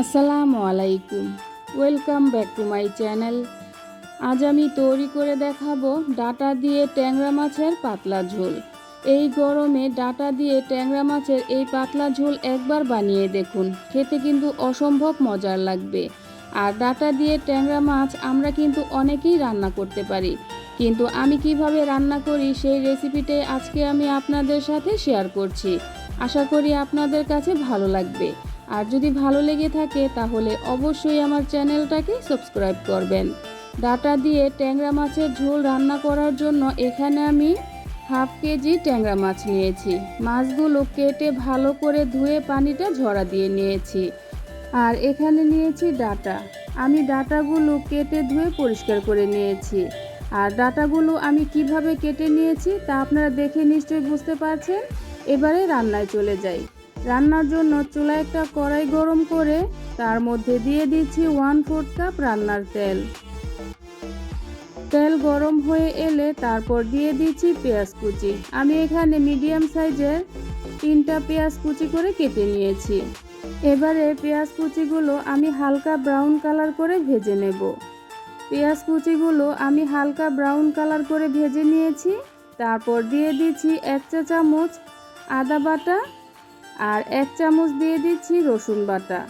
আসসালামু আলাইকুম। Welcome back to my channel আজ আমি তৈরি করে দেখাবো ডাটা দিয়ে ট্যাংরা মাছের পাতলা ঝোল। এই গরমে ডাটা দিয়ে ট্যাংরা মাছের এই পাতলা ঝোল একবার বানিয়ে দেখুন। খেতে কিন্তু অসম্ভব মজার লাগবে। আর ডাটা দিয়ে ট্যাংরা মাছ আমরা কিন্তু অনেকেই রান্না করতে পারি। কিন্তু আমি কীভাবে রান্না করি সেই রেসিপিটাই আজকে আমি আপনাদের সাথে শেয়ার করছি। আশা করি আপনাদের কাছে ভালো লাগবে। আর যদি ভালো লেগে থাকে তাহলে অবশ্যই আমার চ্যানেলটাকে সাবস্ক্রাইব করবেন। ডাটা দিয়ে ট্যাংরা মাছের ঝোল রান্না করার জন্য এখানে আমি হাফ কেজি ট্যাংরা মাছ নিয়েছি। মাছগুলো কেটে ভালো করে ধুয়ে পানিটা ঝরা দিয়ে নিয়েছি। আর এখানে নিয়েছি ডাটা। আমি ডাটাগুলো কেটে ধুয়ে পরিষ্কার করে নিয়েছি। আর ডাটাগুলো আমি কীভাবে কেটে নিয়েছি তা আপনারা দেখে নিশ্চয়ই বুঝতে পারছেন। এবারে রান্নায় চলে যাই। রান্নার জন্য চুলা একটা কড়াই গরম করে তার মধ্যে দিয়ে দিচ্ছি ওয়ান ফোর্থ কাপ রান্নার তেল। তেল গরম হয়ে এলে তারপর দিয়ে দিচ্ছি পেঁয়াজ কুচি। আমি এখানে মিডিয়াম সাইজের তিনটা পেঁয়াজ কুচি করে কেটে নিয়েছি। এবারে পেঁয়াজ কুচিগুলো আমি হালকা ব্রাউন কালার করে ভেজে নেব। পেঁয়াজ কুচিগুলো আমি হালকা ব্রাউন কালার করে ভেজে নিয়েছি। তারপর দিয়ে দিচ্ছি এক চা চামচ আদা বাটা আর এক চামচ দিয়ে দিচ্ছি রসুন বাটা।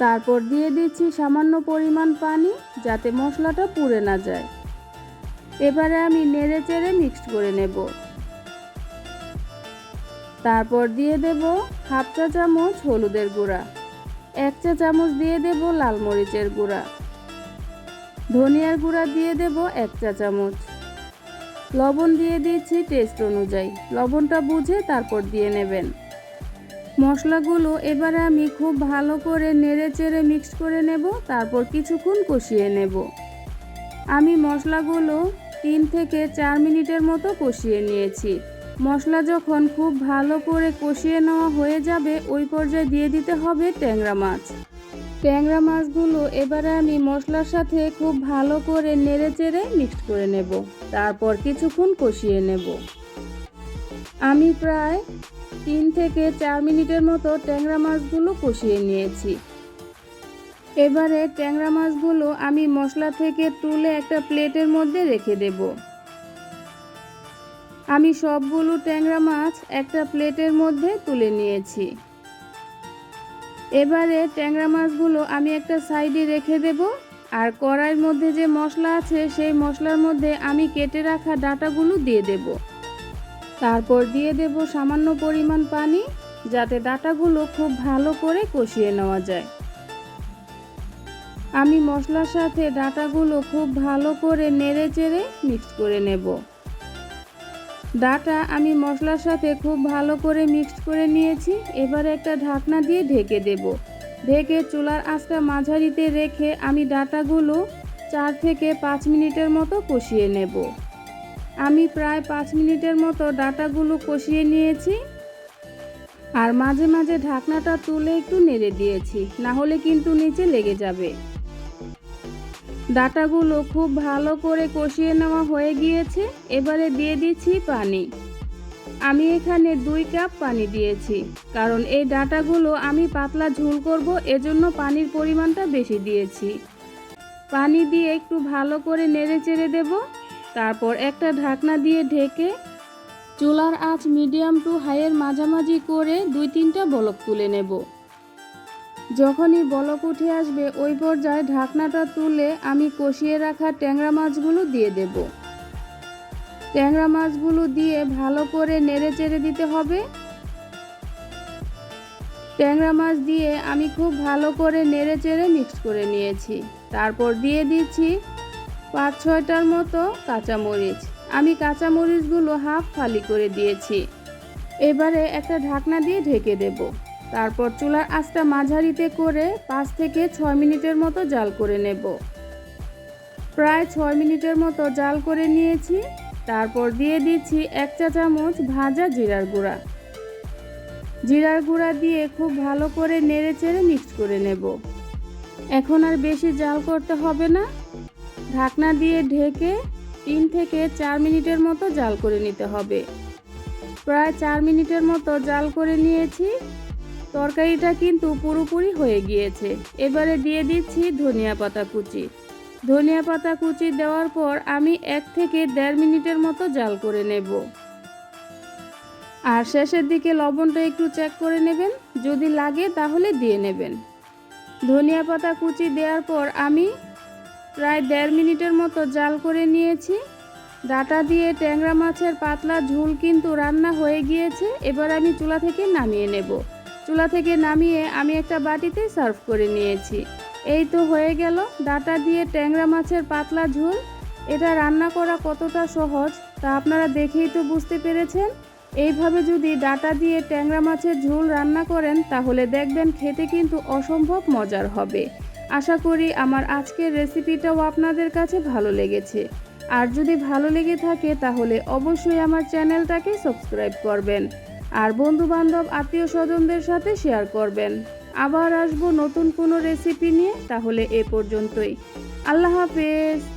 তারপর দিয়ে দিচ্ছি সামান্য পরিমাণ পানি যাতে মশলাটা পুড়ে না যায়। এবারে আমি নেড়ে চেড়ে মিক্সড করে নেব। তারপর দিয়ে দেব হাফ চা চামচ হলুদের গুঁড়া, এক চা চামচ দিয়ে দেব লাল মরিচের গুঁড়া, ধনিয়ার গুঁড়া দিয়ে দেব এক চা চামচ, লবণ দিয়ে দিচ্ছি টেস্ট অনুযায়ী। লবণটা বুঝে তারপর দিয়ে নেবেন। মশলাগুলো এবারে আমি খুব ভালো করে নেড়ে চেড়ে মিক্স করে নেব, তারপর কিছুক্ষণ কষিয়ে নেব। আমি মশলাগুলো তিন থেকে চার মিনিটের মতো কষিয়ে নিয়েছি। মশলা যখন খুব ভালো করে কষিয়ে নেওয়া হয়ে যাবে, ওই পর্যায়ে দিয়ে দিতে হবে ট্যাংরা মাছ। ট্যাংরা মাছগুলো এবারে আমি মশলার সাথে খুব ভালো করে নেড়ে চেড়ে মিক্সড করে নেব, তারপর কিছুক্ষণ কষিয়ে নেব। আমি প্রায় তিন থেকে চার মিনিটের মতো ট্যাংরা মাছগুলো কষিয়ে নিয়েছি। এবারে ট্যাংরা মাছগুলো আমি মশলা থেকে তুলে একটা প্লেটের মধ্যে রেখে দেব। আমি সবগুলো ট্যাংরা মাছ একটা প্লেটের মধ্যে তুলে নিয়েছি। এবারে ট্যাংরা মাছগুলো আমি একটা সাইডে রেখে দেব আর কড়াইয়ের মধ্যে যে মশলা আছে সেই মশলার মধ্যে আমি কেটে রাখা ডাটাগুলো দিয়ে দেবো। তারপর দিয়ে দেব সামান্য পরিমাণ পানি, যাতে ডাটাগুলো খুব ভালো করে কষিয়ে নেওয়া যায়। আমি মশলার সাথে ডাটাগুলো খুব ভালো করে নেড়ে চেড়ে মিক্স করে নেব। ডাটা আমি মশলার সাথে খুব ভালো করে মিক্সড করে নিয়েছি। এবারে একটা ঢাকনা দিয়ে ঢেকে দেব। ঢেকে চুলার আঁচটা মাঝারিতে রেখে আমি ডাটাগুলো চার থেকে পাঁচ মিনিটের মতো কষিয়ে নেব। আমি প্রায় পাঁচ মিনিটের মতো ডাটাগুলো কষিয়ে নিয়েছি আর মাঝে মাঝে ঢাকনাটা তুলে একটু নেড়ে দিয়েছি, না হলে কিন্তু নিচে লেগে যাবে। ডাটাগুলো খুব ভালো করে কষিয়ে নেওয়া হয়ে গিয়েছে, এবারে দিয়ে দিচ্ছি পানি। আমি এখানে দুই কাপ পানি দিয়েছি, কারণ এই ডাটাগুলো আমি পাতলা ঝোল করব, এজন্য পানির পরিমাণটা বেশি দিয়েছি। পানি দিয়ে একটু ভালো করে নেড়ে চেড়ে দেবো। তারপর একটা ঢাকনা দিয়ে ঢেকে চুলার আঁচ মিডিয়াম টু হাইয়ের মাঝামাঝি করে দুই তিনটা বলক তুলে নেব। যখনই বলক উঠে আসবে, ওই পর্যায়ে ঢাকনাটা তুলে আমি কষিয়ে রাখা ট্যাংরা মাছগুলো দিয়ে দেব। ট্যাংরা মাছগুলো দিয়ে ভালো করে নেড়ে চেড়ে দিতে হবে। ট্যাংরা মাছ দিয়ে আমি খুব ভালো করে নেড়ে চেড়ে মিক্স করে নিয়েছি। তারপর দিয়ে দিচ্ছি পাঁচ ছয়টার মতো কাঁচামরিচ। আমি কাঁচামরিচগুলো হাফ ফালি করে দিয়েছি। এবারে একটা ঢাকনা দিয়ে ঢেকে দেব। তারপর চুলার আঁচটা মাঝারিতে করে পাঁচ থেকে ছয় মিনিটের মতো জাল করে নেব। প্রায় ছয় মিনিটের মতো জাল করে নিয়েছি। তারপর দিয়ে দিচ্ছি এক চা চামচ ভাজা জিরার গুঁড়া। জিরার গুঁড়া দিয়ে খুব ভালো করে নেড়ে চেড়ে মিক্স করে নেব। এখন আর বেশি জাল করতে হবে না। ঢাকনা দিয়ে ঢেকে তিন থেকে চার মিনিটের মতো জাল করে নিতে হবে। প্রায় চার মিনিটের মতো জাল করে নিয়েছি। তরকারিটা কিন্তু পুরোপুরি হয়ে গিয়েছে। এবারে দিয়ে দিচ্ছি ধনিয়া পাতা কুচি। ধনিয়া পাতা কুচি দেওয়ার পর আমি এক থেকে দেড় মিনিটের মতো জাল করে নেব। আর শেষের দিকে লবণটা একটু চেক করে নেবেন। যদি লাগে তাহলে দিয়ে নেবেন। ধনিয়া পাতা কুচি দেওয়ার পর আমি প্রায় দেড় মিনিটের মতো জাল করে নিয়েছি। ডাটা দিয়ে ট্যাংরা মাছের পাতলা ঝোল কিন্তু রান্না হয়ে গিয়েছে। এবার আমি চুলা থেকে নামিয়ে নেব। চুলা থেকে নামিয়ে আমি একটা বাটিতে সার্ভ করে নিয়েছি। এই তো হয়ে গেল ডাটা দিয়ে ট্যাংরা মাছের পাতলা ঝোল। এটা রান্না করা কতটা সহজ তা আপনারা দেখেই তো বুঝতে পেরেছেন। এইভাবে যদি ডাটা দিয়ে ট্যাংরা মাছের ঝোল রান্না করেন তাহলে দেখবেন খেতে কিন্তু অসম্ভব মজার হবে। আশা করি আমার আজকের রেসিপিটাও আপনাদের কাছে ভালো লেগেছে। আর যদি ভালো লেগে থাকে তাহলে অবশ্যই আমার চ্যানেলটাকে সাবস্ক্রাইব করবেন। আর বন্ধুবান্ধব আত্মীয় স্বজনদের সাথে শেয়ার করবেন। আবার আসব নতুন কোনো রেসিপি নিয়ে, তাহলে এ পর্যন্তই। আল্লাহ হাফেজ।